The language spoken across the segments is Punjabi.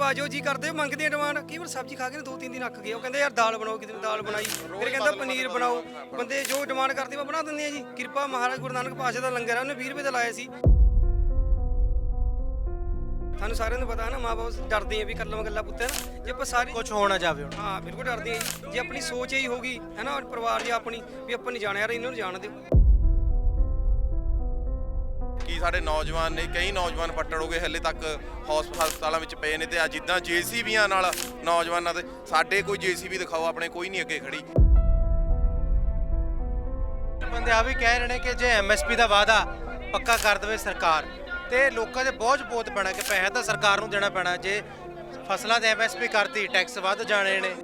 ਕਿਰਪਾ ਜੋ ਕਰਦੇ ਮੰਗਦੇ ਡਿਮਾਂਡ ਕਈ ਵਾਰ ਸਬਜ਼ੀ ਖਾ ਕੇ ਨਾ ਦੋ ਤਿੰਨ ਦਿਨ ਅੱਕ ਗਏ। ਉਹ ਕਹਿੰਦੇ ਯਾਰ ਦਾਲ ਬਣਾਓ ਕਿਤੇ ਦਾਲ ਬਣਾਈ। ਫਿਰ ਕਹਿੰਦਾ ਪਨੀਰ ਬਣਾਓ। ਬੰਦੇ ਜੋ ਡਿਮਾਂਡ ਕਰਦੇ ਮੈਂ ਬਣਾ ਦਿੰਦੇ ਆ ਜੀ। ਕਿਰਪਾ ਮਹਾਰਾਜ ਗੁਰੂ ਨਾਨਕ ਪਾਤਸ਼ਾਹ ਦਾ ਲੰਗਰ ਆ ਉਹਨੇ 20 ਰੁਪਏ ਦਾ ਲਾਇਆ ਸੀ। ਤੁਹਾਨੂੰ ਸਾਰਿਆਂ ਨੂੰ ਪਤਾ ਹੈ ਨਾ ਮਾਂ ਬਾਪ ਡਰਦੇ ਆ ਵੀ ਕੱਲਾ ਗੱਲਾਂ ਪੁੱਤ ਹੈ ਨਾ। ਜੇ ਆਪਾਂ ਸਾਰੇ ਕੁਝ ਹੋਣਾ ਜਾਵੇ ਹੁਣ। ਹਾਂ ਬਿਲਕੁਲ ਡਰਦੇ ਆ ਜੀ। ਜੇ ਆਪਣੀ ਸੋਚ ਇਹੀ ਹੋਗੀ ਹੈ ਨਾ ਪਰਿਵਾਰ ਜੇ ਆਪਣੀ ਵੀ ਆਪਾਂ ਨਹੀਂ ਜਾਣਿਆ ਯਾਰ ਇਹਨਾਂ ਨੂੰ ਜਾਣ ਦਿਓ। ਕਿ ਸਾਡੇ ਨੌਜਵਾਨ ਨੇ, ਕਈ ਨੌਜਵਾਨ ਪੱਟੜ ਹੋ ਗਏ, ਹਲੇ ਤੱਕ ਹਸਪ- ਹਸਪਤਾਲਾਂ ਵਿੱਚ ਪਏ ਨੇ ਤੇ ਆ ਜਿੱਦਾਂ ਜੀਸੀਬੀਆਂ ਨਾਲ ਨੌਜਵਾਨਾਂ ਦੇ, ਸਾਡੇ ਕੋਈ ਜੀਸੀਬੀ ਦਿਖਾਓ, ਆਪਣੇ ਕੋਈ ਨਹੀਂ ਅੱਗੇ ਖੜੀ। ਬੰਦੇ ਆ ਵੀ ਕਹਿ ਰਹੇ ਨੇ ਕਿ ਜੇ ਐਮਐਸਪੀ ਦਾ ਵਾਅਦਾ ਪੱਕਾ ਕਰ ਦੇਵੇ ਸਰਕਾਰ, ਤੇ ਲੋਕਾਂ ਦੇ ਬੋਝ ਬਹੁਤ ਪੈਣਾ ਕਿ ਪੈਸਾ ਤਾਂ ਸਰਕਾਰ ਨੂੰ ਦੇਣਾ ਪੈਣਾ, ਜੇ ਫਸਲਾਂ ਤੇ ਐਮਐਸਪੀ ਕਰਤੀ, ਟੈਕਸ ਵੱਧ ਜਾਣੇ ਨੇ।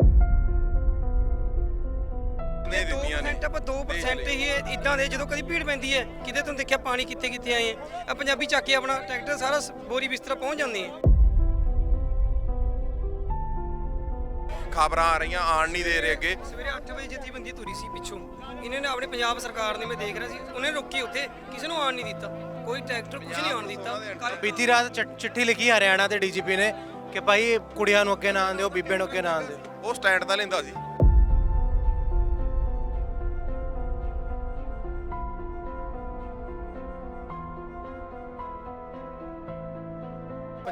ਨਹੀਂ ਦਿੱਤੀਆਂ ਨੇ। 2% ਆਪਾਂ 2% ਹੀ ਇਦਾਂ ਦੇ ਜਦੋਂ ਕਦੀ ਭੀੜ ਪੈਂਦੀ ਹੈ ਕਿਤੇ ਤੁਹਾਨੂੰ ਦੇਖਿਆ ਪਾਣੀ ਕਿੱਥੇ ਕਿੱਥੇ ਆਏ ਆ ਆ ਪੰਜਾਬੀ ਚੱਕ ਕੇ ਆਪਣਾ ਟਰੈਕਟਰ ਸਾਰਾ ਬੋਰੀ ਬਿਸਤਰਾ ਪਹੁੰਚ ਜਾਂਦੇ ਆ ਖਬਰਾਂ ਆ ਰਹੀਆਂ ਆਣ ਨਹੀਂ ਦੇ ਰਹੇ ਅੱਗੇ। ਸਵੇਰੇ 8 ਵਜੇ ਜਿੱਤੀ ਬੰਦੀ ਤੁਰੀ ਸੀ ਪਿੱਛੋਂ। ਇਹਨਾਂ ਨੇ ਆਪਣੇ ਪੰਜਾਬ ਸਰਕਾਰ ਨੇ ਮੈਂ ਦੇਖ ਰਿਹਾ ਸੀ ਉਹਨੇ ਰੋਕੀ ਉੱਥੇ ਕਿਸੇ ਨੂੰ ਆਣ ਨਹੀਂ ਦਿੱਤਾ। ਕੋਈ ਟਰੈਕਟਰ ਕੁਝ ਨਹੀਂ ਆਣ ਦਿੱਤਾ। ਬੀਤੀ ਰਾਤ ਚਿੱਠੀ ਲਿਖੀ ਹਰਿਆਣਾ ਦੇ ਡੀਜੀਪੀ ਨੇ ਕਿ ਭਾਈ ਕੁੜੀਆਂ ਨੂੰ ਅੱਗੇ ਨਾ ਆਉਣ ਦਿਓ ਬੀਬੇ ਨੂੰ ਅੱਗੇ ਨਾ ਦਿਓ ਉਹ ਸਟੈਂਡ ਤਾਂ ਲੈਂਦਾ ਸੀ।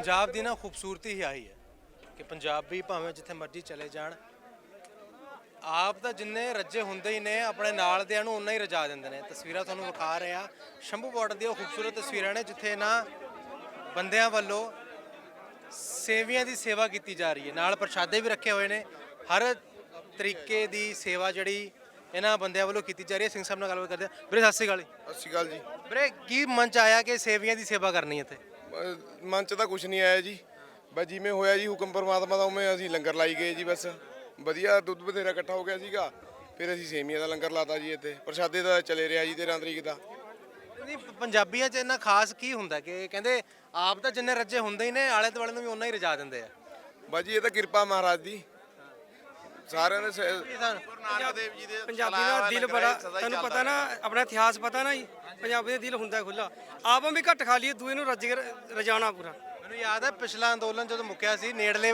ਪੰਜਾਬ ਦੀ ਨਾ ਖੂਬਸੂਰਤੀ ਹੀ ਆਹੀ ਹੈ ਕਿ ਪੰਜਾਬੀ ਭਾਵੇਂ ਜਿੱਥੇ ਮਰਜ਼ੀ ਚਲੇ ਜਾਣ। ਆਪ ਤਾਂ ਜਿੰਨੇ ਰੱਜੇ ਹੁੰਦੇ ਹੀ ਨੇ ਆਪਣੇ ਨਾਲ ਦਿਆਂ ਨੂੰ ਉਨਾ ਹੀ ਰਜਾ ਦਿੰਦੇ ਨੇ। ਤਸਵੀਰਾਂ ਤੁਹਾਨੂੰ ਵਿਖਾ ਰਹੇ। ਆ ਸ਼ੰਭੂ ਬਾਰਡਰ ਦੀਆਂ ਉਹ ਖੂਬਸੂਰਤ ਤਸਵੀਰਾਂ ਨੇ ਜਿੱਥੇ ਨਾ ਬੰਦਿਆਂ ਵੱਲੋਂ ਸੇਵੀਆਂ ਦੀ ਸੇਵਾ ਕੀਤੀ ਜਾ ਰਹੀ ਹੈ। ਨਾਲ ਪ੍ਰਸ਼ਾਦੇ ਵੀ ਰੱਖੇ ਹੋਏ ਨੇ। ਹਰ ਤਰੀਕੇ ਦੀ ਸੇਵਾ ਜਿਹੜੀ ਇਹਨਾਂ ਬੰਦਿਆਂ ਵੱਲੋਂ ਕੀਤੀ ਜਾ ਰਹੀ ਹੈ। ਸਿੰਘ ਸਾਹਿਬ ਨਾਲ ਗੱਲਬਾਤ ਕਰਦੇ ਹਾਂ। ਵੀਰੇ ਸਤਿ ਸ਼੍ਰੀ ਅਕਾਲ ਜੀ। ਸਤਿ ਸ਼੍ਰੀ ਅਕਾਲ ਜੀ। ਵੀਰੇ ਕੀ ਮਨ ਚ ਆਇਆ ਕਿ ਸੇਵੀਆਂ ਦੀ ਸੇਵਾ ਕਰਨੀ ਇੱਥੇ? ਮਨ ਚ ਤਾਂ ਕੁਝ ਨਹੀਂ ਆਇਆ ਜੀ। ਬਸ ਜਿਵੇਂ ਹੋਇਆ ਜੀ ਹੁਕਮ ਪਰਮਾਤਮਾ ਦਾ ਉਵੇਂ ਅਸੀਂ ਲੰਗਰ ਲਾਈ ਗਏ ਜੀ ਬਸ। ਵਧੀਆ ਦੁੱਧ ਬਥੇਰਾ ਇਕੱਠਾ ਹੋ ਗਿਆ ਸੀਗਾ। ਫਿਰ ਅਸੀਂ ਸੇਮੀਆਂ ਦਾ ਲੰਗਰ ਲਾਤਾ ਜੀ ਇੱਥੇ। ਪ੍ਰਸ਼ਾਦੇ ਦਾ ਚਲੇ ਰਿਹਾ ਜੀ 13 ਤਰੀਕ ਦਾ। ਨਹੀਂ ਪ- ਪੰਜਾਬੀਆਂ 'ਚ ਇੰਨਾ ਖਾਸ ਕੀ ਹੁੰਦਾ ਕਿ ਕਹਿੰਦੇ ਆਪ ਤਾਂ ਜਿੰਨੇ ਰੱਜੇ ਹੁੰਦੇ ਹੀ ਨੇ ਆਲੇ ਦੁਆਲੇ ਨੂੰ ਵੀ ਉਨਾ ਹੀ ਰਜਾ ਦਿੰਦੇ ਆ। ਬਸ ਜੀ ਇਹ ਤਾਂ ਕਿਰਪਾ ਮਹਾਰਾਜ ਦੀ। ਸਾਰਿਆਂ ਦੇ ਸ- ਨਾਨਕ ਦੇਵ ਜੀ ਦੇ ਪੰਜਾਬੀ ਦਾ ਦਿਲ ਬੜਾ ਤੁਹਾਨੂੰ ਪਤਾ ਨਾ ਆਪਣਾ ਇਤਿਹਾਸ ਪਤਾ ਨਾ ਜੀ। ਪੰਜਾਬੀ ਦਾ ਦਿਲ ਹੁੰਦਾ ਖੁੱਲਾ ਆਪਾਂ ਵੀ ਘੱਟ ਖਾ ਲਈਏ ਦੂਏ ਨੂੰ ਰੱਜ ਕੇ ਰ- ਰਜਾਣਾ ਪੂਰਾ। ਮੈਨੂੰ ਯਾਦ ਹੈ ਪਿਛਲਾ ਅੰਦੋਲਨ ਜਦੋਂ ਮੁੱਕਿਆ ਸੀ ਨੇੜਲੇ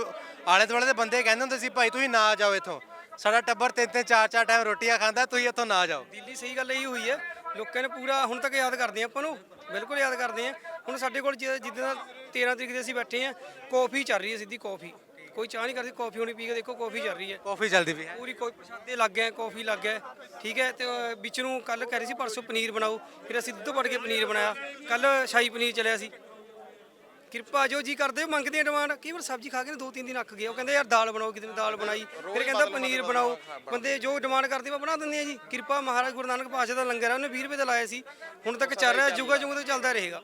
ਆਲੇ ਦੁਆਲੇ ਦੇ ਬੰਦੇ ਕਹਿੰਦੇ ਹੁੰਦੇ ਸੀ ਭਾਈ ਤੁਸੀਂ ਨਾ ਜਾਓ ਇੱਥੋਂ। ਸਾਡਾ ਟੱਬਰ ਤਿੰਨ ਤਿੰਨ ਚਾਰ ਚਾਰ ਟਾਈਮ ਰੋਟੀਆਂ ਖਾਂਦਾ ਤੁਸੀਂ ਇੱਥੋਂ ਨਾ ਜਾਓ। ਦਿੱਲੀ ਸਹੀ ਗੱਲ ਇਹੀ ਹੋਈ ਹੈ। ਲੋਕਾਂ ਨੇ ਪੂਰਾ ਹੁਣ ਤੱਕ ਯਾਦ ਕਰਦੇ ਆ ਆਪਾਂ ਨੂੰ ਬਿਲਕੁਲ ਯਾਦ ਕਰਦੇ ਆ ਹੁਣ ਸਾਡੇ ਕੋਲ ਜਿੱਦਾਂ 13 ਤਰੀਕ ਦੇ ਅਸੀਂ ਬੈਠੇ ਆ ਕਾਫੀ ਚੱਲ ਰਹੀ ਹੈ ਸਿੱਧੀ ਕਾਫੀ। ਕੋਈ ਚਾਹ ਨਹੀਂ ਕਰਦੀ ਕਾਫੀ ਹੁਣੀ ਪੀ ਕੇ ਦੇਖੋ ਕਾਫੀ ਚੱਲ ਰਹੀ ਹੈ। ਕਾਫੀ ਜਲਦੀ ਵੀ ਹੈ। ਪੂਰੀ ਕੋਈ ਪ੍ਰਸ਼ਾਦੇ ਲੱਗ ਗਏ ਕਾਫੀ ਲੱਗ ਗਿਆ ਠੀਕ ਹੈ ਤੇ ਅਹ, ਵਿੱਚ ਨੂੰ ਕੱਲ ਕਹਿ ਰਹੀ ਸੀ ਪਰਸੋਂ ਪਨੀਰ ਬਣਾਓ। ਫਿਰ ਅਸੀਂ ਦੁੱਧ ਪੜ ਕੇ ਪਨੀਰ ਬਣਾਇਆ। ਕੱਲ ਸ਼ਾਹੀ ਪਨੀਰ ਚੱਲਿਆ ਸੀ। ਕਿਰਪਾ ਜੋ ਜੀ ਕਰਦੇ ਹੋ ਮੰਗਦੇ ਆ ਡਿਮਾਂਡ ਕਈ ਵਾਰ ਸਬਜ਼ੀ ਖਾ ਕੇ ਨਾ ਦੋ ਤਿੰਨ ਦਿਨ ਅੱਕ ਗਏ। ਉਹ ਕਹਿੰਦੇ ਯਾਰ ਦਾਲ ਬਣਾਓ ਕਿਤੇ ਦਾਲ ਬਣਾਈ। ਫਿਰ ਕਹਿੰਦਾ ਪਨੀਰ ਬਣਾਓ। ਬੰਦੇ ਜੋ ਡਿਮਾਂਡ ਕਰਦੇ ਮੈਂ ਬਣਾ ਦਿੰਦੇ ਆ ਜੀ। ਕਿਰਪਾ ਮਹਾਰਾਜ ਗੁਰੂ ਨਾਨਕ ਪਾਤਸ਼ਾਹ ਦਾ ਲੰਗਰ ਆ ਉਹਨੇ 20 ਰੁਪਏ ਦਾ ਲਾਇਆ ਸੀ। ਹੁਣ ਤੱਕ ਚੱਲ ਰਿਹਾ ਜੁਗਾ ਜੁਗ ਤੇ ਚੱਲਦਾ ਰਹੇਗਾ।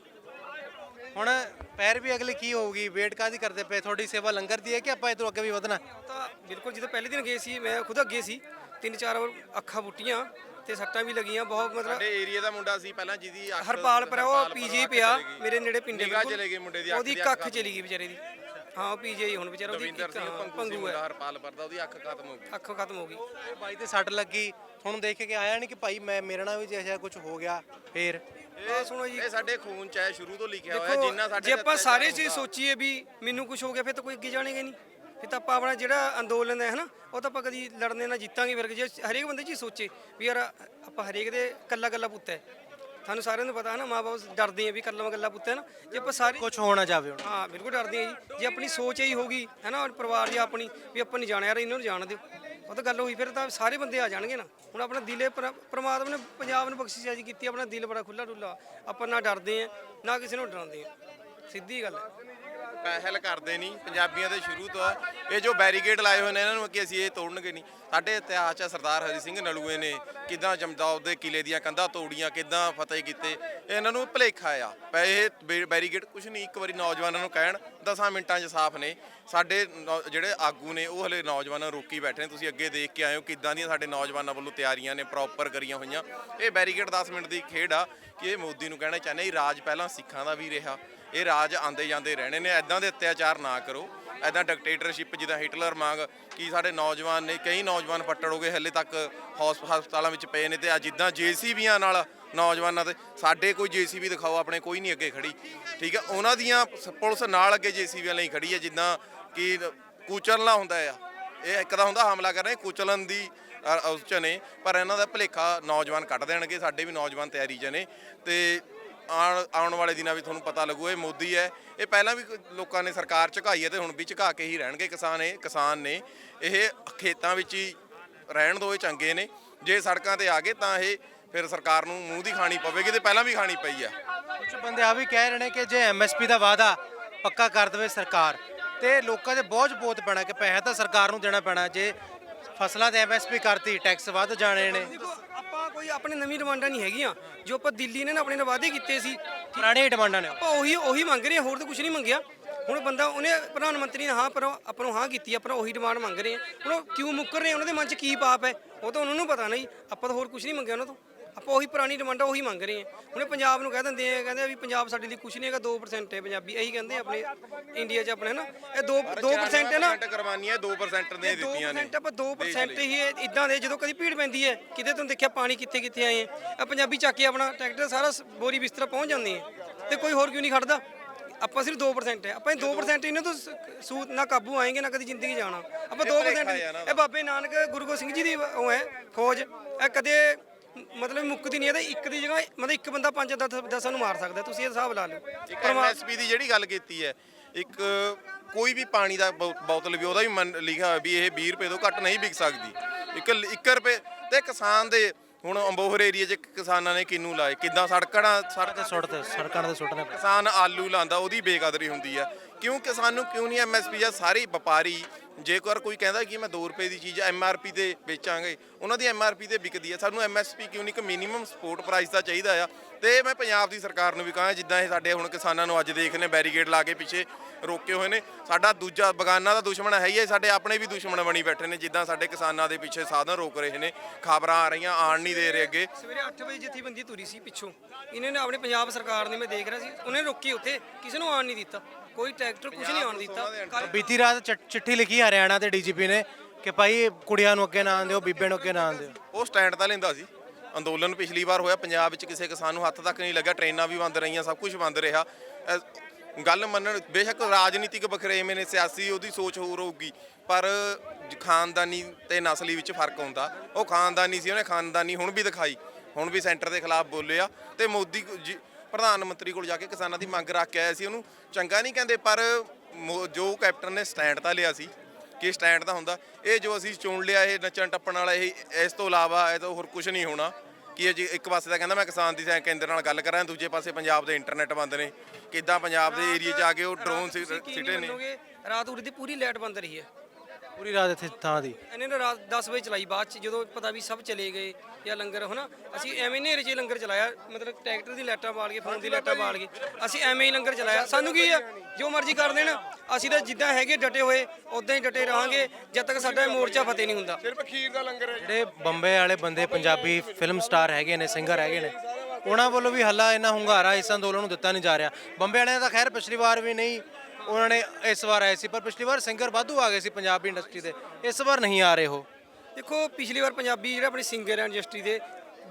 ਹੁਣ ਪੈਰ ਵੀ ਅਗਲੀ ਕੀ ਹੋਊਗੀ? ਵੇਟ ਕਾਦੀ ਕਰਦੇ ਪਏ? ਤੁਹਾਡੀ ਸੇਵਾ ਲੰਗਰ ਦੀ ਹੈ ਕਿ ਆਪਾਂ ਇਧਰੋਂ ਅੱਗੇ ਵੀ ਵਧਣਾ? ਤਾਂ ਬਿਲਕੁਲ ਜਦੋਂ ਪਹਿਲੇ ਦਿਨ ਗਏ ਸੀ ਮੈਂ ਖੁਦ ਅੱਗੇ ਸੀ। ਤਿੰਨ ਚਾਰ ਵਾਰ ਅੱਖਾਂ ਬੁੱਟੀਆਂ ਤੇ ਸੱਟਾਂ ਵੀ ਲੱਗੀਆਂ ਬਹੁਤ ਮਤਲਬ ਸਾਡੇ ਏਰੀਆ ਦਾ ਮੁੰਡਾ ਸੀ ਪਹਿਲਾਂ ਜਿਹਦੀ ਅੱਖ- ਹਰਪਾਲ ਪਰ ਉਹ ਹਰਪਾਲ ਪੀਜੀ ਪਿਆ ਚਲੀ ਗਈ। ਮੇਰੇ ਨੇੜੇ ਪਿੰਡੇ ਨਿਗਾਹ ਬਿਲਕੁਲ। ਚਲੇ ਗਈ ਮੁੰਡੇ ਦੀ ਅੱਖ ਉਹਦੀ ਦੀ ਅੱਖ ਖਤਮ ਚਲੀ ਗਈ ਵਿਚਾਰੇ ਦੀ। ਹਾਂ ਉਹ ਪੀਜੀ ਹੁਣ ਵਿਚਾਰਾ ਉਹਦੀ ਦਵਿੰਦਰ ਸਿੰਘ ਹਾਂ, ਭੰਗੂ ਸੀ ਭੰਗੂ ਮੁੰਡਾ ਹੈ। ਹਰਪਾਲ ਪਰਦਾ ਉਹਦੀ ਅੱਖ ਖਤਮ ਹੋ ਗਈ। ਅੱਖ ਖਤਮ ਹੋ ਗਈ। ਬਾਈ ਤੇ ਸੱਟ ਲੱਗੀ। ਤੁਹਾਨੂੰ ਦੇਖ ਕੇ ਆਇਆ ਨਹੀਂ ਕਿ ਭਾਈ ਮੈਂ ਮੇਰੇ ਨਾਲ ਵੀ ਜੇ ਅਜਿਹਾ ਕੁਝ ਹੋ ਗਿਆ ਫੇਰ? ਇਹ ਸੁਣੋ ਜੀ। ਇਹ ਸਾਡੇ ਖੂਨ ਚ ਹੈ ਸ਼ੁਰੂ ਤੋਂ ਲਿਖਿਆ ਹੋਇਆ ਦੇਖੋ ਜਿੰਨਾ ਸਾਡੇ ਜੇ ਤੇ ਆਪਾਂ ਸਾਰੇ ਚੀਜ਼। ਸੋਚੀਏ ਵੀ ਮੈਨੂੰ ਕੁਝ ਹੋ ਗਿਆ ਫਿਰ ਤਾਂ ਕੋਈ ਅੱਗੇ ਜਾਣੇਗਾ ਨਹੀਂ। ਫਿਰ ਤਾਂ ਆਪਾਂ ਆਪਣਾ ਜਿਹੜਾ ਅੰਦੋਲਨ ਹੈ ਹਨਾ ਉਹ ਤਾਂ ਆਪਾਂ ਕਦੀ ਲੜਨੇ ਨਾਲ ਜਿੱਤਾਂਗੇ ਫਿਰ। ਜੇ ਹਰੇਕ ਬੰਦੇ ਚੀਜ਼ ਸੋਚੇ ਵੀ ਯਾਰ ਆਪਾਂ ਹਰੇਕ ਦੇ ਕੱਲਾ ਕੱਲਾ ਪੁੱਤ ਹੈ। ਤੁਹਾਨੂੰ ਸਾਰਿਆਂ ਨੂੰ ਪਤਾ ਹੈ ਨਾ ਮਾਪੇ ਡਰਦੇ ਆ ਵੀ ਕੱਲਾ ਕੱਲਾ ਪੁੱਤ ਹੈ ਨਾ। ਜੇ ਆਪਾਂ ਸਾਰੇ ਕੁਝ ਹੋਣਾ ਜਾਵੇ ਹੁਣ। ਹਾਂ ਬਿਲਕੁਲ ਡਰਦੇ ਆ ਜੀ। ਜੇ ਆਪਣੀ ਸੋਚ ਇਹੀ ਹੋਗੀ ਹੈ ਨਾ ਔਰ ਪਰਿਵਾਰ ਜੇ ਆਪਣੀ ਵੀ ਆਪਾਂ ਨਹੀਂ ਜਾਣਿਆ ਯਾਰ ਇਹਨਾਂ ਨੂੰ ਜਾਣ ਦਿਓ। ਉਹ ਤਾਂ ਗੱਲ ਹੋਈ, ਫਿਰ ਤਾਂ ਸਾਰੇ ਬੰਦੇ ਆ ਜਾਣਗੇ ਨਾ। ਹੁਣ ਆਪਣਾ ਦਿਲੇ ਪਰ- ਪ੍ਰਮਾਤਮਾ ਨੇ, ਪੰਜਾਬ ਨੂੰ ਬਖਸ਼ਿਸ਼ ਜੀ ਕੀਤੀ, ਆਪਣਾ ਦਿਲ ਬੜਾ ਖੁੱਲਾ ਡੁੱਲਾ ਆਪਾਂ ਨਾ ਡਰਦੇ ਆ, ਨਾ ਕਿਸੇ ਨੂੰ ਡਰਾਉਂਦੇ ਆ। ਸਿੱਧੀ ਗੱਲ ਹੈ। ਪਹਿਲ ਕਰਦੇ ਨਹੀਂ, ਪੰਜਾਬੀਆਂ ਦੇ ਸ਼ੁਰੂ ਤੋਂ ਆ। ਇਹ ਜੋ ਬੈਰੀਕੇਡ ਲਾਏ ਹੋਏ ਨੇ, ਇਹਨਾਂ ਨੂੰ ਕਿ ਅਸੀਂ ਇਹ ਤੋੜਨਗੇ ਨਹੀਂ। ਸਾਡੇ ਇਤਿਹਾਸ 'ਚ ਸਰਦਾਰ ਹਰੀ ਸਿੰਘ ਨਲੂਏ ਨੇ ਕਿਦਾਂ ਜਮਦੌਦ ਦੇ ਕਿਲੇ ਦੀਆਂ ਕੰਧਾਂ ਤੋੜੀਆਂ, ਕਿਦਾਂ ਫਤਿਹ ਕੀਤੇ, ਇਹਨਾਂ ਨੂੰ ਭਲੇਖਾ ਆ। ਪੈ ਇਹ ਬੈ- ਬੈਰੀਕੇਡ ਕੁਝ ਨਹੀਂ, ਇੱਕ ਵਾਰੀ ਨੌਜਵਾਨਾਂ ਨੂੰ ਕਹਿਣ 10 ਮਿੰਟਾਂ 'ਚ ਸਾਫ਼ ਨੇ। ਸਾਡੇ ਨੌ- ਜਿਹੜੇ ਆਗੂ ਨੇ, ਉਹ ਹਲੇ ਨੌਜਵਾਨਾਂ ਨੂੰ ਰੋਕੀ ਬੈਠੇ ਨੇ। ਤੁਸੀਂ ਅੱਗੇ ਦੇਖ ਕੇ ਆਏ ਹੋ ਕਿਦਾਂ ਦੀਆਂ ਸਾਡੇ ਨੌਜਵਾਨਾਂ ਵੱਲੋਂ ਤਿਆਰੀਆਂ ਨੇ ਪ੍ਰੋਪਰ ਕਰੀਆਂ ਹੋਈਆਂ। ਇਹ ਬੈਰੀਕੇਡ 10 ਮਿੰਟ ਦੀ ਖੇਡ ਆ ਕਿ ਇਹ ਮੋਦੀ ਨੂੰ ਕਹਿਣਾ ਚਾਹੁੰਦੇ ਰਾਜ ਪਹਿਲਾਂ ਸਿੱਖਾਂ ਦਾ ਵੀ ਰਿਹਾ। ਇਹ ਰਾਜ ਆਂਦੇ ਜਾਂਦੇ ਰਹਿਣੇ ਨੇ ਐਦਾਂ ਦੇ ਅਤਿਆਚਾਰ ਨਾ ਕਰੋ। ਐਦਾਂ ਡਿਕਟੇਟਰਸ਼ਿਪ ਜਿੱਦਾਂ ਹਿਟਲਰ ਮੰਗ ਕਿ ਸਾਡੇ ਨੌਜਵਾਨ ਨੇ, ਕਈ ਨੌਜਵਾਨ ਫੱਟੜ ਹੋ ਗਏ, ਹਲੇ ਤੱਕ ਹਸਪ- ਹਸਪਤਾਲਾਂ ਵਿੱਚ ਪਏ ਨੇ ਤੇ ਆ ਜਿੱਦਾਂ ਜੀਸੀਬੀਆਂ ਨਾਲ ਨੌਜਵਾਨਾਂ ਦੇ, ਸਾਡੇ ਕੋਈ ਜੀਸੀਬੀ ਦਿਖਾਓ, ਆਪਣੇ ਕੋਈ ਨਹੀਂ ਅੱਗੇ ਖੜੀ। ਠੀਕ ਹੈ ਉਹਨਾਂ ਦੀਆਂ ਸ- ਪੁਲਿਸ ਨਾਲ ਅੱਗੇ ਜੀਸੀਬੀਆਂ ਲਈ ਖੜੀ ਹੈ ਜਿੱਦਾਂ ਕਿ ਕੁਚਲਣਾ ਹੁੰਦਾ ਆ। ਇਹ ਇੱਕ ਤਾਂ ਹੁੰਦਾ ਹਮਲਾ ਕਰ ਇਹ ਕੁਚਲਣ ਦੀ ਉਸ ਚ ਨੇ, ਪਰ ਇਹਨਾਂ ਦਾ ਭਲੇਖਾ ਨੌਜਵਾਨ ਕੱਢ ਦੇਣਗੇ, ਸਾਡੇ ਵੀ ਨੌਜਵਾਨ ਤਿਆਰੀ ਚ ਨੇ। ਤੇ ਆਉਣ ਆਉਣ ਵਾਲੇ ਦਿਨਾਂ ਵਿੱਚ ਤੁਹਾਨੂੰ ਪਤਾ ਲੱਗੂ, ਇਹ ਮੋਦੀ ਹੈ। ਇਹ ਪਹਿਲਾਂ ਵੀ ਲੋਕਾਂ ਨੇ ਸਰਕਾਰ ਝੁਕਾਈ ਹੈ ਤੇ ਹੁਣ ਵੀ ਝੁਕਾ ਕੇ ਹੀ ਰਹਿਣਗੇ। ਕਿਸਾਨ ਇਹ, ਕਿਸਾਨ ਨੇ ਇਹ ਖੇਤਾਂ ਵਿੱਚ ਹੀ ਰਹਿਣ ਦੋ, ਇਹ ਚੰਗੇ ਨੇ। ਜੇ ਸੜਕਾਂ ਤੇ ਆ ਗਏ ਤਾਂ ਇਹ ਫਿਰ ਸਰਕਾਰ ਨੂੰ ਮੂੰਹ ਦੀ ਖਾਣੀ ਪਵੇਗੀ ਤੇ ਪਹਿਲਾਂ ਵੀ ਖਾਣੀ ਪਈ ਆ ਕੁਝ ਬੰਦੇ ਆ ਵੀ ਕਹਿ ਰਹੇ ਨੇ ਕਿ ਜੇ ਐਮਐਸਪੀ ਦਾ ਵਾਅਦਾ ਪੱਕਾ ਕਰ ਦੇਵੇ ਸਰਕਾਰ, ਤੇ ਲੋਕਾਂ ਦੇ ਬੋਝ ਬਹੁਤ ਪੈਣਾ ਕਿ ਪੈਸਾ ਤਾਂ ਸਰਕਾਰ ਨੂੰ ਦੇਣਾ ਪੈਣਾ ਜੇ ਫਸਲਾਂ ਤੇ ਐਮਐਸਪੀ ਕਰਤੀ ਟੈਕਸ ਵੱਧ ਜਾਣੇ ਨੇ। ਦੇਖੋ ਆਪਾਂ ਕੋਈ ਆਪਣੇ ਨਵੀਂ ਡਿਮਾਂਡਾਂ ਨਹੀਂ ਹੈਗੀਆਂ। ਜੋ ਆਪਾਂ ਦਿੱਲੀ ਨੇ ਨਾ ਆਪਣੇ ਨਾਲ ਵਾਅਦੇ ਕੀਤੇ ਸੀ ਪੁਰਾਣੀਆਂ ਡਿਮਾਂਡਾਂ ਨੇ। ਆਪਾਂ ਉਹੀ ਉਹੀ ਮੰਗ ਰਹੇ ਹਾਂ ਹੋਰ ਤਾਂ ਕੁਝ ਨਹੀਂ ਮੰਗਿਆ। ਹੁਣ ਬੰਦਾ ਉਹਨੇ ਪ੍ਰਧਾਨ ਮੰਤਰੀ ਨੇ ਹਾਂ ਪਰ ਆਪਾਂ ਨੂੰ ਹਾਂ ਕੀਤੀ ਆਪਾਂ ਉਹੀ ਡਿਮਾਂਡ ਮੰਗ ਰਹੇ ਹਾਂ। ਹੁਣ ਉਹ ਕਿਉਂ ਮੁੱਕਰ ਰਹੇ? ਆ? ਉਹਨਾਂ ਦੇ ਮਨ 'ਚ ਕੀ ਪਾਪ ਹੈ? ਉਹ ਤਾਂ ਉਹਨਾਂ ਨੂੰ ਪਤਾ ਨਹੀਂ। ਆਪਾਂ ਤਾਂ ਹੋਰ ਕੁਝ ਨਹੀਂ ਮੰਗਿਆ ਉਹਨਾਂ ਤੋਂ। ਆਪਾਂ ਉਹੀ ਪੁਰਾਣੀ ਡਿਮਾਂਡਾਂ ਉਹੀ ਮੰਗ ਰਹੇ ਹਾਂ। ਹੁਣ ਇਹ ਪੰਜਾਬ ਨੂੰ ਕਹਿ ਦਿੰਦੇ ਆ ਕਹਿੰਦੇ ਆ ਵੀ ਪੰਜਾਬ ਸਾਡੇ ਲਈ ਕੁਝ ਨਹੀਂ ਹੈਗਾ 2% ਹੈ ਪੰਜਾਬੀ। ਇਹੀ ਕਹਿੰਦੇ ਆ ਆਪਣੇ ਇੰਡੀਆ 'ਚ ਆਪਣੇ ਨਾ ਇਹ 2 2% ਹੈ ਨਾ। 4% ਕਰਵਾਨੀਆਂ 2% ਦੇ ਦਿੱਤੀਆਂ ਨੇ। 2% ਆਪਾਂ 2% ਹੀ ਇਦਾਂ ਦੇ ਜਦੋਂ ਕਦੀ ਭੀੜ ਪੈਂਦੀ ਹੈ ਕਿਤੇ ਤੁਹਾਨੂੰ ਦੇਖਿਆ ਪਾਣੀ ਕਿੱਥੇ ਕਿੱਥੇ ਆਏ ਆ। ਪੰਜਾਬੀ ਚੱਕ ਕੇ ਆਪਣਾ ਟਰੈਕਟਰ ਸਾਰਾ ਬੋਰੀ ਬਿਸਤਰਾ ਪਹੁੰਚ ਜਾਂਦੇ ਆ ਤੇ ਕੋਈ ਹੋਰ ਕਿਉਂ ਨਹੀਂ ਖੜਦਾ? ਆਪਾਂ ਸਿਰਫ 2% ਹੈ। ਆਪਾਂ ਇਹ 2% ਇਹਨਾਂ ਤੋਂ ਸੂਤ ਨਾ ਕਾਬੂ ਆਏਗੇ ਨਾ ਕਦੀ ਜ਼ਿੰਦਗੀ ਜਾਣਾ। ਆਪਾਂ 2% ਇਹ ਬਾਬੇ ਨਾਨਕ ਗੁਰੂ ਗੋਬਿੰਦ ਸਿੰਘ ਜੀ ਦੀ ਉਹ ਹੈ ਫੌਜ ਇਹ ਕਦੇ ਮਤਲਬ ਮੁੱਕਦੀ ਨਹੀਂ ਹੈ ਤੇ ਇੱਕ ਦੀ ਜਗ੍ਹਾ ਮਤਲਬ ਇੱਕ ਬੰਦਾ ਪੰਜ 10 ਦਸਾਂ ਨੂੰ ਮਾਰ ਸਕਦਾ ਤੁਸੀਂ ਇਹ ਹਿਸਾਬ ਲਾ ਲਓ। ਇੱਕ ਐਮਐਸਪੀ ਦੀ ਜਿਹੜੀ ਗੱਲ ਕੀਤੀ ਹੈ ਇੱਕ ਕੋਈ ਵੀ ਪਾਣੀ ਦਾ ਬੋ- ਬੋਤਲ ਵੀ ਉਹਦਾ ਵੀ ਮਨ ਲਿਖਿਆ ਹੋਇਆ ਵੀ ਇਹ 20 ਰੁਪਏ ਤੋਂ ਘੱਟ ਨਹੀਂ ਵਿਕ ਸਕਦੀ। ਇੱਕ 1 ਰੁਪਏ ਤੇ ਕਿਸਾਨ ਦੇ ਹੁਣ ਅੰਬੋਹਰ ਏਰੀਆ 'ਚ ਕਿਸਾਨਾਂ ਨੇ ਕਿੰਨੂ ਲਾਏ ਕਿੱਦਾਂ ਸੜਕਾਂ ਸੜਕ ਤੇ ਸੁੱਟ ਤੇ ਸੜਕਾਂ ਤੇ ਸੁੱਟਨੇ ਪਏ। ਕਿਸਾਨ ਆਲੂ ਲਾਂਦਾ ਉਹਦੀ ਬੇਕਦਰੀ ਹੁੰਦੀ ਆ ਕਿਉਂ ਕਿਸਾਨ ਨੂੰ ਕਿਉਂ ਨਹੀਂ ਐਮਐਸਪੀ ਆ ਸਾਰੇ ਵਪਾਰੀ ਜੇਕਰ ਕੋਈ ਕਹਿੰਦਾ ਕਿ ਮੈਂ 2 ਰੁਪਏ ਦੀ ਚੀਜ਼ ਐਮਆਰਪੀ ਤੇ ਵੇਚਾਂਗੇ, ਉਹਨਾਂ ਦੀ ਐਮਆਰਪੀ ਤੇ ਵਿਕਦੀ ਹੈ ਸਾਨੂੰ ਐਮਐਸਪੀ ਕਿਉਂ ਨਹੀਂ? ਇੱਕ ਮਿਨੀਮਮ ਸਪੋਰਟ ਪ੍ਰਾਈਸ ਦਾ ਚਾਹੀਦਾ ਆ। ਤੇ ਮੈਂ ਪੰਜਾਬ ਦੀ ਸਰਕਾਰ ਨੂੰ ਵੀ ਕਹਾਂ, ਜਿੱਦਾਂ ਇਹ ਸਾਡੇ ਹੁਣ ਕਿਸਾਨਾਂ ਨੂੰ ਅੱਜ ਦੇਖਨੇ ਬੈਰੀਕੇਡ ਲਾ ਕੇ ਪਿੱਛੇ ਰੋਕੇ ਹੋਏ ਨੇ। ਸਾਡਾ ਦੂਜਾ ਬਗਾਨਾ ਦਾ ਦੁਸ਼ਮਣ ਹੈ ਹੀ ਹੈ ਸਾਡੇ ਆਪਣੇ ਵੀ ਦੁਸ਼ਮਣ ਬਣੀ ਬੈਠੇ ਨੇ, ਜਿੱਦਾਂ ਸਾਡੇ ਕਿਸਾਨਾਂ ਦੇ ਪਿੱਛੇ ਸਾਧਨ ਰੋਕ ਰਹੇ ਨੇ, ਖਬਰਾਂ ਆ ਰਹੀਆਂ ਆਣ ਨਹੀਂ ਦੇ ਰਹੇ ਅੱਗੇ। ਸਵੇਰੇ 8 ਵਜੇ ਜਥੇਬੰਦੀ ਤੁਰੀ ਸੀ ਪਿੱਛੋਂ। ਇਹਨਾਂ ਨੇ ਆਪਣੇ ਪੰਜਾਬ ਸਰਕਾਰ ਨੇ, ਮੈਂ ਦੇਖ ਰਿਹਾ ਸੀ, ਉਹਨੇ ਰੋਕੀ ਉੱਥੇ, ਕਿਸੇ ਨੂੰ ਆਉਣ ਨਹੀਂ ਦਿੱਤਾ। ਕੋਈ ਟਰੈਕਟਰ ਕੁਝ ਨਹੀਂ ਆਉਣ ਦਿੱਤਾ। ਕੱਲ੍ਹ ਬੀਤੀ ਰਾਤ ਚਿ- ਚਿੱਠੀ ਲਿਖੀ ਹਰਿਆਣਾ ਦੇ ਡੀਜੀਪੀ ਨੇ ਕਿ ਭਾਈ ਕੁੜੀਆਂ ਨੂੰ ਅੱਗੇ ਨਾ ਆਉਣ ਦਿਓ ਬੀਬੇ ਨੂੰ ਅੱਗੇ ਨਾ ਆਉਣ ਦਿਓ ਉਹ ਸਟੈਂਡ ਤਾਂ ਲੈਂਦਾ ਸੀ। ਅੰਦੋਲਨ ਪਿਛਲੀ ਵਾਰ ਹੋਇਆ ਪੰਜਾਬ ਵਿੱਚ ਕਿਸੇ ਕਿਸਾਨ ਨੂੰ ਹੱਥ ਤੱਕ ਨਹੀਂ ਲੱਗਾ ਟ੍ਰੇਨਾਂ ਵੀ ਬੰਦ ਰਹੀਆਂ ਸਭ ਕੁਝ ਬੰਦ ਰਿਹਾ। ਗੱਲ ਮੰਨਣ ਬੇਸ਼ੱਕ ਰਾਜਨੀਤਿਕ ਬਖਰੇਵੇਂ ਨੇ ਸਿਆਸੀ ਉਹਦੀ ਸੋਚ ਹੋਰ ਹੋਊਗੀ ਪਰ ਜ- ਖਾਨਦਾਨੀ ਤੇ ਨਸਲੀ ਵਿੱਚ ਫ਼ਰਕ ਹੁੰਦਾ। ਉਹ ਖਾਨਦਾਨੀ ਸੀ ਉਹਨੇ ਖਾਨਦਾਨੀ ਹੁਣ ਵੀ ਦਿਖਾਈ ਹੁਣ ਵੀ ਸੈਂਟਰ ਦੇ ਖਿਲਾਫ ਬੋਲਿਆ ਤੇ ਮੋਦੀ ਜੀ- ਪ੍ਰਧਾਨ ਮੰਤਰੀ ਕੋਲ ਜਾ ਕੇ ਕਿਸਾਨਾਂ ਦੀ ਮੰਗ ਰੱਖ ਕੇ ਆਇਆ ਸੀ ਉਹਨੂੰ। ਚੰਗਾ ਨਹੀਂ ਕਹਿੰਦੇ ਪਰ ਮੋ- ਜੋ ਕੈਪਟਨ ਨੇ ਸਟੈਂਡ ਤਾਂ ਲਿਆ ਸੀ ਕਿ ਸਟੈਂਡ ਤਾਂ ਹੁੰਦਾ। ਇਹ ਜੋ ਅਸੀਂ ਚੁਣ ਲਿਆ ਇਹ ਨੱਚਣ ਟੱਪਣ ਵਾਲਾ ਇਹ ਇਸ ਤੋਂ ਇਲਾਵਾ ਇਹ ਤਾਂ ਹੋਰ ਕੁਝ ਨਹੀਂ ਹੋਣਾ। ਕਿ ਇਹ ਜੀ ਇੱਕ ਪਾਸੇ ਤਾਂ ਕਹਿੰਦਾ ਮੈਂ ਕਿਸਾਨ ਦੀ ਸੈਂ ਕੇਂਦਰ ਨਾਲ ਗੱਲ ਕਰਾਂ ਦੂਜੇ ਪਾਸੇ ਪੰਜਾਬ ਦੇ ਇੰਟਰਨੈਟ ਬੰਦ ਨੇ। ਕਿੱਦਾਂ ਪੰਜਾਬ ਦੇ ਏਰੀਆ 'ਚ ਆ ਕੇ ਉਹ ਡਰੋਨ ਤੁਸੀਂ ਕੀ ਸਿੱਟੇ ਨਹੀਂ ਨੇ? ਮੰਨੋਗੇ? ਰਾਤ ਉਰੇ ਦੀ ਪੂਰੀ ਲਾਈਟ ਬੰਦ ਰਹੀ ਹੈ। ਪੂਰੀ ਰਾਤ ਇੱਥੇ ਥਾਂ ਦੀ। ਇਹਨੇ ਨਾ ਰਾਤ 10 ਵਜੇ ਚਲਾਈ ਬਾਅਦ ਚ ਜਦੋਂ ਪਤਾ ਵੀ ਸਭ ਚਲੇ ਗਏ ਜਾਂ ਲੰਗਰ ਹਨਾ? ਅਸੀਂ ਐਵੇਂ ਨੇਰੇ 'ਚ ਹੀ ਲੰਗਰ ਚਲਾਇਆ ਮਤਲਬ ਟਰੈਕਟਰ ਦੀ ਲਾਈਟਾਂ ਬਾਲ ਕੇ ਫੋਨ ਦੀ ਲਾਈਟਾਂ ਬਾਲ ਕੇ ਅਸੀਂ ਐਵੇਂ ਹੀ ਲੰਗਰ ਚਲਾਇਆ। ਸਾਨੂੰ ਕੀ ਆ? ਜੋ ਮਰਜ਼ੀ ਕਰ ਦੇਣ ਅਸੀਂ ਤਾਂ ਜਿੱਦਾਂ ਹੈਗੇ ਡਟੇ ਹੋਏ ਉਦਾਂ ਹੀ ਡਟੇ ਰਹਾਂਗੇ ਜਦ ਤੱਕ ਸਾਡਾ ਇਹ ਮੋਰਚਾ ਫਤਿਹ ਨਹੀਂ ਹੁੰਦਾ। ਸਿਰਫ ਖੀਰ ਦਾ ਲੰਗਰ ਹੈ। ਜਿਹੜੇ ਬੰਬੇ ਵਾਲੇ ਬੰਦੇ ਪੰਜਾਬੀ ਫਿਲਮ ਸਟਾਰ ਹੈਗੇ ਨੇ ਸਿੰਗਰ ਹੈਗੇ ਨੇ ਉਹਨਾਂ ਵੱਲੋਂ ਵੀ ਹੱਲਾ ਇਹਨਾਂ ਹੁੰਗਾਰਾ ਇਸ ਅੰਦੋਲਨ ਨੂੰ ਦਿੱਤਾ ਨਹੀਂ ਜਾ ਰਿਹਾ। ਬੰਬੇ ਵਾਲਿਆਂ ਦਾ ਖੈਰ ਪਿਛਲੀ ਵਾਰ ਵੀ ਨਹੀਂ ਉਹਨਾਂ ਨੇ ਇਸ ਵਾਰ ਆਏ ਸੀ ਪਰ ਪਿਛਲੀ ਵਾਰ ਸਿੰਗਰ ਵਾਧੂ ਆ ਗਏ ਸੀ ਪੰਜਾਬੀ ਇੰਡਸਟਰੀ ਦੇ। ਇਸ ਵਾਰ ਨਹੀਂ ਆ ਰਹੇ ਉਹ। ਦੇਖੋ ਪਿਛਲੀ ਵਾਰ ਪੰਜਾਬੀ ਜਿਹੜੇ ਆਪਣੇ ਸਿੰਗਰ ਇੰਡਸਟਰੀ ਦੇ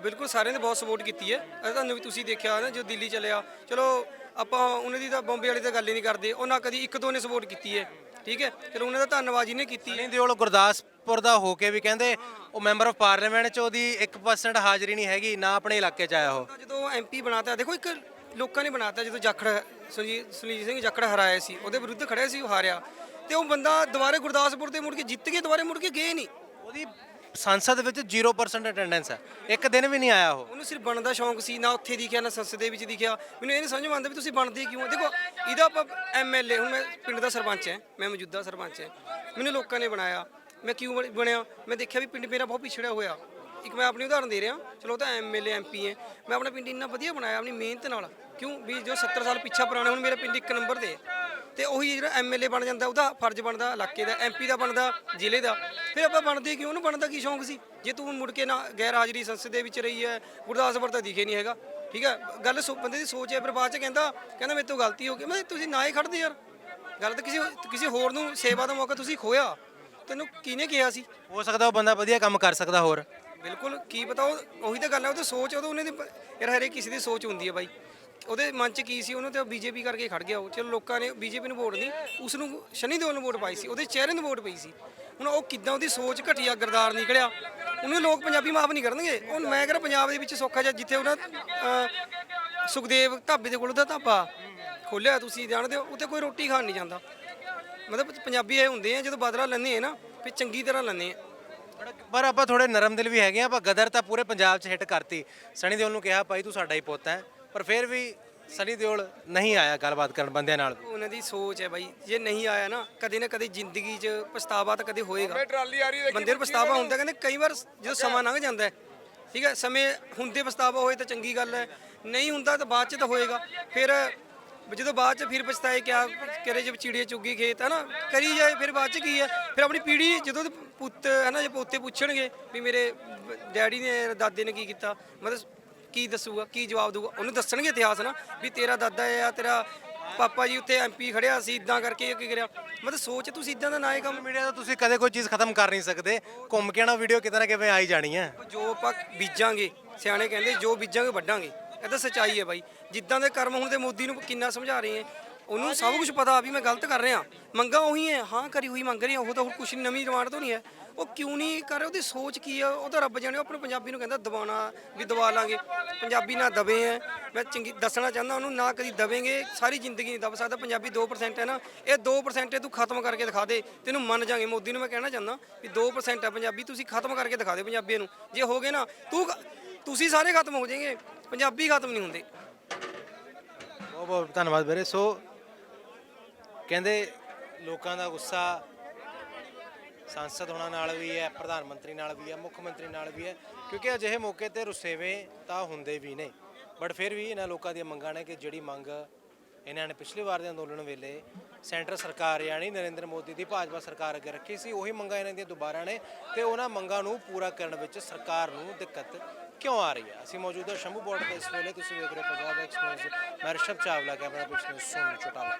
ਬਿਲਕੁਲ ਸਾਰਿਆਂ ਨੇ ਬਹੁਤ ਸਪੋਰਟ ਕੀਤੀ ਹੈ। ਇਹ ਤੁਹਾਨੂੰ ਵੀ ਤੁਸੀਂ ਦੇਖਿਆ ਨਾ ਜੋ ਦਿੱਲੀ ਚਲਿਆ। ਚਲੋ ਆਪਾਂ ਉਹਨਾਂ ਦੀ ਤਾਂ ਬੰਬੇ ਵਾਲੀ ਤਾਂ ਗੱਲ ਹੀ ਨਹੀਂ ਕਰਦੇ। ਉਹਨਾਂ ਕਦੀ ਇੱਕ ਦੋ ਨੇ ਸਪੋਰਟ ਕੀਤੀ ਹੈ। ਠੀਕ ਹੈ? ਚਲੋ ਉਹਨਾਂ ਦਾ ਧੰਨਵਾਦ ਜਿਹਨੇ ਕੀਤੀ ਹੈ। ਸਨੀ ਦਿਓਲ ਗੁਰਦਾਸਪੁਰ ਦਾ ਹੋ ਕੇ ਵੀ ਕਹਿੰਦੇ ਉਹ ਮੈਂਬਰ ਆਫ ਪਾਰਲੀਮੈਂਟ ਚ ਉਹਦੀ 1% ਹਾਜ਼ਰੀ ਨਹੀਂ ਹੈਗੀ ਨਾ ਆਪਣੇ ਇਲਾਕੇ ਚ ਆਇਆ ਉਹ। ਤਾਂ ਜਦੋਂ ਐਮਪੀ ਬਣਾਤਾ ਦੇਖੋ ਇੱਕ ਲੋਕਾਂ ਨੇ ਬਣਾਤਾ ਜਦੋਂ ਜਾਖੜ ਸੁਰਜੀਤ ਸੁਰਜੀਤ ਸਿੰਘ ਜਾਖੜ ਹਰਾਇਆ ਸੀ ਉਹਦੇ ਵਿਰੁੱਧ ਖੜਿਆ ਸੀ ਉਹ ਹਾਰਿਆ। ਤੇ ਉਹ ਬੰਦਾ ਦੁਬਾਰੇ ਗੁਰਦਾਸਪੁਰ ਤੇ ਮੁੜ ਕੇ ਜਿੱਤ ਕੇ ਦੁਬਾਰੇ ਮੁੜ ਕੇ ਗਏ ਨਹੀਂ। ਉਹਦੀ ਸੰਸਦ ਵਿੱਚ 0% ਅਟੈਂਡੈਂਸ ਹੈ। ਇੱਕ ਦਿਨ ਵੀ ਨਹੀਂ ਆਇਆ ਉਹ। ਉਹਨੂੰ ਸਿਰਫ ਬਣਨ ਦਾ ਸ਼ੌਂਕ ਸੀ ਨਾ ਉੱਥੇ ਦਿਖਿਆ ਨਾ ਸੰਸਦ ਦੇ ਵਿੱਚ ਦਿਖਿਆ। ਮੈਨੂੰ ਇਹ ਨਹੀਂ ਸਮਝ ਆਉਂਦਾ ਵੀ ਤੁਸੀਂ ਬਣਦੇ ਕਿਉਂ? ਦੇਖੋ ਇਹਦਾ ਆਪਾਂ ਐਮਐਲਏ ਹੁਣ ਮੈਂ ਪਿੰਡ ਦਾ ਸਰਪੰਚ ਹਾਂ ਮੈਂ ਮੌਜੂਦਾ ਸਰਪੰਚ ਹਾਂ। ਮੈਨੂੰ ਲੋਕਾਂ ਨੇ ਬਣਾਇਆ। ਮੈਂ ਕਿਉਂ ਬਣ- ਬਣਿਆ? ਮੈਂ ਦੇਖਿਆ ਵੀ ਪਿੰਡ ਮੇਰਾ ਬਹੁਤ ਪਿਛੜਿਆ ਹੋਇਆ। ਇੱਕ ਮੈਂ ਆਪਣੀ ਉਦਾਹਰਨ ਦੇ ਰਿਹਾ। ਚਲੋ ਉਹ ਤਾਂ ਐਮਐਲਏ ਐਮਪੀ ਹੈ ਮੈਂ ਆਪਣਾ ਪਿੰਡ ਇੰਨਾ ਵਧੀਆ ਬਣਾਇਆ, ਆਪਣੀ ਮਿਹਨਤ ਨਾਲ। ਕਿਉਂ? ਵੀ ਜੋ 70 ਸਾਲ ਪਿੱਛਾ ਪੁਰਾਣੇ, ਹੁਣ ਮੇਰਾ ਪਿੰਡ ਇੱਕ ਨੰਬਰ ਤੇ ਹੈ। ਤੇ ਉਹੀ ਜਿਹੜਾ ਐਮਐਲਏ ਬਣ ਜਾਂਦਾ, ਉਹਦਾ ਫਰਜ਼ ਬਣਦਾ ਇਲਾਕੇ ਦਾ ਐਮਪੀ ਦਾ ਬਣਦਾ, ਜ਼ਿਲ੍ਹੇ ਦਾ। ਫਿਰ ਆਪਾਂ ਬਣਦੇ ਕਿਉਂ? ਉਹਨੂੰ ਬਣਦਾ ਕੀ ਸ਼ੌਂਕ ਸੀ? ਜੇ ਤੂੰ ਮੁੜ ਕੇ ਨਾ ਗੈਰ ਹਾਜ਼ਰੀ ਸੰਸਦ ਦੇ ਵਿੱਚ ਰਹੀ ਹੈ ਗੁਰਦਾਸਪੁਰ ਤਾਂ ਦਿਖੇ ਨਹੀਂ ਹੈਗਾ। ਠੀਕ ਹੈ? ਗੱਲ ਸੋ, ਬੰਦੇ ਦੀ ਸੋਚ ਹੈ ਪਰ ਬਾਅਦ ਚ ਕਹਿੰਦਾ ਕਹਿੰਦਾ ਮੇਰੇ ਤੋਂ ਗਲਤੀ ਹੋ ਗਈ। ਮੈਂ ਤੁਸੀਂ ਨਾ ਹੀ ਖੜਦੇ ਯਾਰ। ਗੱਲ ਤਾਂ ਕਿਸੇ ਕਿਸੇ ਹੋਰ ਨੂੰ ਸੇਵਾ ਦਾ ਮੌਕਾ ਤੁਸੀਂ ਖੋਇਆ ਤੈਨੂੰ ਕਿਹਨੇ ਕਿਹਾ ਸੀ? ਹੋ ਸਕਦਾ ਉਹ ਬੰਦਾ ਵਧੀਆ ਕੰਮ ਕਰ ਸਕਦਾ ਹੋਰ। ਬਿਲਕੁਲ, ਕੀ ਪਤਾ ਉਹ, ਉਹੀ ਤਾਂ ਗੱਲ ਹੈ ਉਹਦੀ ਸੋਚ, ਉਹਦੇ ਉਹਨੇ ਦੀ ਯਾਰ ਹਰੇਕ ਕਿਸੇ ਦੀ ਸੋਚ ਹੁੰਦੀ ਹੈ ਬਾਈ। ਉਹਦੇ ਮਨ 'ਚ ਕੀ ਸੀ, ਉਹਨੂੰ ਤੇ ਬੀਜੇਪੀ ਕਰਕੇ ਖੜ ਗਿਆ ਉਹ। ਚਲੋ ਲੋਕਾਂ ਨੇ, ਬੀਜੇਪੀ ਨੂੰ ਵੋਟ ਨਹੀਂ, ਉਸ ਨੂੰ ਸ਼ਨੀ ਦਿਓਲ ਨੂੰ ਵੋਟ ਪਾਈ ਸੀ, ਉਹਦੇ ਚਿਹਰੇ ਨੂੰ ਵੋਟ ਪਈ ਸੀ। ਹੁਣ ਉਹ ਕਿੱਦਾਂ ਉਹਦੀ ਸੋਚ ਘਟੀਆ ਗਰਦਾਰ ਨਿਕਲਿਆ, ਉਹਨੂੰ ਲੋਕ ਪੰਜਾਬੀ ਮਾਫ ਨਹੀਂ ਕਰਨਗੇ। ਉਹ ਮੈਂ ਕਹਿੰਦਾ ਪੰਜਾਬ ਦੇ ਵਿੱਚ ਸੌਖਾ ਜਿਹਾ, ਜਿੱਥੇ ਉਹਨਾਂ ਸੁਖਦੇਵ ਢਾਬੇ ਦੇ ਕੋਲ ਉਹਦਾ ਢਾਬਾ ਖੋਲਿਆ ਤੁਸੀਂ ਜਾਣਦੇ ਹੋ, ਉੱਥੇ ਕੋਈ ਰੋਟੀ ਖਾਣ ਨਹੀਂ ਜਾਂਦਾ। ਮਤਲਬ ਪੰਜਾਬੀ ਇਹ ਹੁੰਦੇ ਆ, ਜਦੋਂ ਬਦਲਾ ਲੈਂਦੇ ਆ ਨਾ, ਫਿਰ ਚੰਗੀ ਤਰ੍ਹਾਂ ਲੈਂਦੇ ਆ। ਪਰ ਆਪਾਂ ਥੋੜੇ ਨਰਮ ਦਿਲ ਵੀ ਹੈਗੇ ਆ ਆਪਾਂ ਗਦਰ ਤਾਂ ਪੂਰੇ ਪੰਜਾਬ 'ਚ ਹਿੱਟ ਕਰਤੀ। ਸਣੀ ਦਿਓਲ ਨੂੰ ਕਿਹਾ ਭਾਈ ਤੂੰ ਸਾਡਾ ਹੀ ਪੁੱਤ ਹੈ। ਪਰ ਫਿਰ ਵੀ ਸਣੀ ਦਿਓਲ ਨਹੀਂ ਆਇਆ ਗੱਲਬਾਤ ਕਰਨ ਬੰਦਿਆਂ ਨਾਲ। ਉਹਨਾਂ ਦੀ ਸੋਚ ਹੈ ਬਾਈ ਜੇ ਨਹੀਂ ਆਇਆ ਨਾ ਕਦੇ ਨਾ ਕਦੇ ਜ਼ਿੰਦਗੀ 'ਚ ਪਛਤਾਵਾ ਤਾਂ ਕਦੇ ਹੋਏਗਾ। ਟਰਾਲੀ ਆ ਰਹੀ ਹੈ ਬੰਦੇ ਨੂੰ ਪਛਤਾਵਾ ਹੁੰਦਾ ਕਹਿੰਦੇ ਕਈ ਵਾਰ ਜਦੋਂ ਸਮਾਂ ਲੰਘ ਜਾਂਦਾ ਹੈ ਠੀਕ ਹੈ ਸਮੇਂ ਹੁੰਦੇ ਪਛਤਾਵਾ ਹੋਏ ਤਾਂ ਚੰਗੀ ਗੱਲ ਹੈ ਨਹੀਂ ਹੁੰਦਾ ਤਾਂ ਬਾਅਦ ਚ ਤਾਂ ਹੋਏਗਾ। ਫਿਰ ਜਦੋਂ ਬਾਅਦ ਚ ਫਿਰ ਪਛਤਾਏ ਕਿਆ ਕਰੇ ਜਬ ਚਿੜੀਏ ਚੁੱਗੀ ਖੇਤ ਹੈ ਨਾ ਕਰੀ ਜਾਏ ਫਿਰ ਬਾਅਦ ਚ ਕੀ ਹੈ ਫਿਰ ਆਪਣੀ ਪੀੜ੍ਹੀ ਜਦੋਂ ਪੁੱਤ ਹੈ ਨਾ ਜੇ ਪੋਤੇ ਪੁੱਛਣਗੇ ਵੀ ਮੇਰੇ ਡੈਡੀ ਨੇ ਦਾਦੇ ਨੇ ਕੀ ਕੀਤਾ ਮਤਲਬ ਕੀ ਦੱਸੂਗਾ ਕੀ ਜਵਾਬ ਦਊਗਾ? ਉਹਨੂੰ ਦੱਸਣਗੇ ਇਤਿਹਾਸ ਨਾ ਵੀ ਤੇਰਾ ਦਾਦਾ ਆ ਤੇਰਾ ਪਾਪਾ ਜੀ ਉੱਥੇ ਐਮਪੀ ਖੜਿਆ ਸੀ ਇਦਾਂ ਕਰਕੇ ਕੀ ਕਰਿਆ? ਮਤਲਬ ਸੋਚ ਤੁਸੀਂ ਇਦਾਂ ਦਾ ਨਾ ਇਹ ਕੰਮ। ਮੀਡੀਆ ਤੋਂ ਤੁਸੀਂ ਕਦੇ ਕੋਈ ਚੀਜ਼ ਖਤਮ ਕਰ ਨਹੀਂ ਸਕਦੇ। ਘੁੰਮ ਕੇ ਨਾ ਵੀਡੀਓ ਕਿਤੇ ਨਾ ਕਿਤੇ ਆਈ ਜਾਣੀ ਹੈ। ਜੋ ਆਪਾਂ ਬੀਜਾਂਗੇ ਸਿਆਣੇ ਕਹਿੰਦੇ ਜੋ ਬੀਜਾਂਗੇ ਵੱਢਾਂਗੇ। ਇਹ ਤਾਂ ਸੱਚਾਈ ਹੈ ਬਾਈ। ਜਿੱਦਾਂ ਦੇ ਕਰਮ ਹੁੰਦੇ, ਮੋਦੀ ਨੂੰ ਕਿੰਨਾ ਸਮਝਾ ਰਹੇ ਆ ਉਹਨੂੰ ਸਭ ਕੁਝ ਪਤਾ ਵੀ ਮੈਂ ਗਲਤ ਕਰ ਰਿਹਾ। ਮੰਗਾ ਉਹੀ ਹੈ। ਹਾਂ, ਕਰੀ ਹੋਈ ਮੰਗ ਰਹੀ ਆ ਉਹ ਤਾਂ ਹੁਣ ਕੁਝ ਨਵੀਂ ਡਿਮਾਂਡ ਤੋਂ ਨਹੀਂ ਹੈ। ਉਹ ਕਿਉਂ ਨਹੀਂ ਕਰ ਰਿਹਾ? ਉਹਦੀ ਸੋਚ ਕੀ ਆ ਉਹ ਤਾਂ ਰੱਬ ਜਾਣੇ, ਉਹ ਆਪਣੇ ਪੰਜਾਬੀ ਨੂੰ ਕਹਿੰਦਾ ਦਬਾਉਣਾ ਵੀ ਦਬਾ ਲਾਂਗੇ। ਪੰਜਾਬੀ ਨਾ ਦਬੇ ਹੈ। ਮੈਂ ਚੰਗੀ, ਦੱਸਣਾ ਚਾਹੁੰਦਾ ਉਹਨੂੰ, ਨਾ ਕਦੀ ਦਵੇਂਗੇ। ਸਾਰੀ ਜ਼ਿੰਦਗੀ ਨਹੀਂ ਦਬ ਸਕਦਾ। ਪੰਜਾਬੀ 2% ਹੈ ਨਾ। ਇਹ 2% ਹੈ ਤੂੰ ਖਤਮ ਕਰਕੇ ਦਿਖਾ ਦੇ। ਤੈਨੂੰ ਮੰਨ ਜਾਗੇ। ਮੋਦੀ ਨੂੰ ਮੈਂ ਕਹਿਣਾ ਚਾਹੁੰਦਾ ਵੀ 2% ਹੈ ਪੰਜਾਬੀ। ਤੁਸੀਂ ਖਤਮ ਕਰਕੇ ਦਿਖਾ ਦੇ ਪੰਜਾਬੀਆਂ ਨੂੰ। ਜੇ ਹੋ ਗਏ ਨਾ, ਤੂੰ ਤੁਸੀਂ ਸਾਰੇ ਖਤਮ ਹੋ ਜਾਏਗੇ। ਪੰਜਾਬੀ ਖਤਮ ਨਹੀਂ ਹੁੰਦੇ। ਬਹੁਤ ਬਹੁਤ ਧੰਨਵਾਦ ਵੀਰੇ। ਸੋ ਕਹਿੰਦੇ ਲੋਕਾਂ ਦਾ ਗੁੱਸਾ ਸੰਸਦ ਹੋਣਾ ਨਾਲ ਵੀ ਹੈ, ਪ੍ਰਧਾਨ ਮੰਤਰੀ ਨਾਲ ਵੀ ਹੈ, ਮੁੱਖ ਮੰਤਰੀ ਨਾਲ ਵੀ ਹੈ, ਕਿਉਂਕਿ ਅਜਿਹੇ ਮੌਕੇ ਤੇ ਰੁਸੇਵੇਂ ਤਾਂ ਹੁੰਦੇ ਵੀ ਨੇ। ਬਟ ਫਿਰ ਵੀ ਇਹਨਾਂ ਲੋਕਾਂ ਦੀਆਂ ਮੰਗਾਂ ਨੇ ਕਿ ਜਿਹੜੀ ਮੰਗ ਇਹਨਾਂ ਨੇ ਪਿਛਲੀ ਵਾਰ ਦੇ ਅੰਦੋਲਨ ਵੇਲੇ ਸੈਂਟਰ ਸਰਕਾਰ ਯਾਨੀ ਨਰਿੰਦਰ ਮੋਦੀ ਦੀ ਭਾਜਪਾ ਸਰਕਾਰ ਅੱਗੇ ਰੱਖੀ ਸੀ, ਉਹੀ ਮੰਗਾਂ ਇਹਨਾਂ ਦੀਆਂ ਦੁਬਾਰਾ ਨੇ ਤੇ ਉਹਨਾਂ ਮੰਗਾਂ ਨੂੰ ਪੂਰਾ ਕਰਨ ਵਿੱਚ ਸਰਕਾਰ ਨੂੰ ਦਿੱਕਤ ਕਿਉਂ ਆ ਰਹੀ ਹੈ? ਅਸੀਂ ਮੌਜੂਦਾ ਸ਼ੰਭੂ ਬਾਰਡਰ ਤੇ। ਇਸ ਵੇਲੇ ਤੁਸੀਂ ਵੇਖ ਰਹੇ ਹੋ ਪੰਜਾਬ ਐਕਸਪ੍ਰੈਸ। ਮੈਂ ਰਿਸ਼ਭ ਚਾਵਲਾ, ਕੈਮਰਾ ਪਰਸਨ ਸੋਨੂ ਚੋਟਾਲਾ।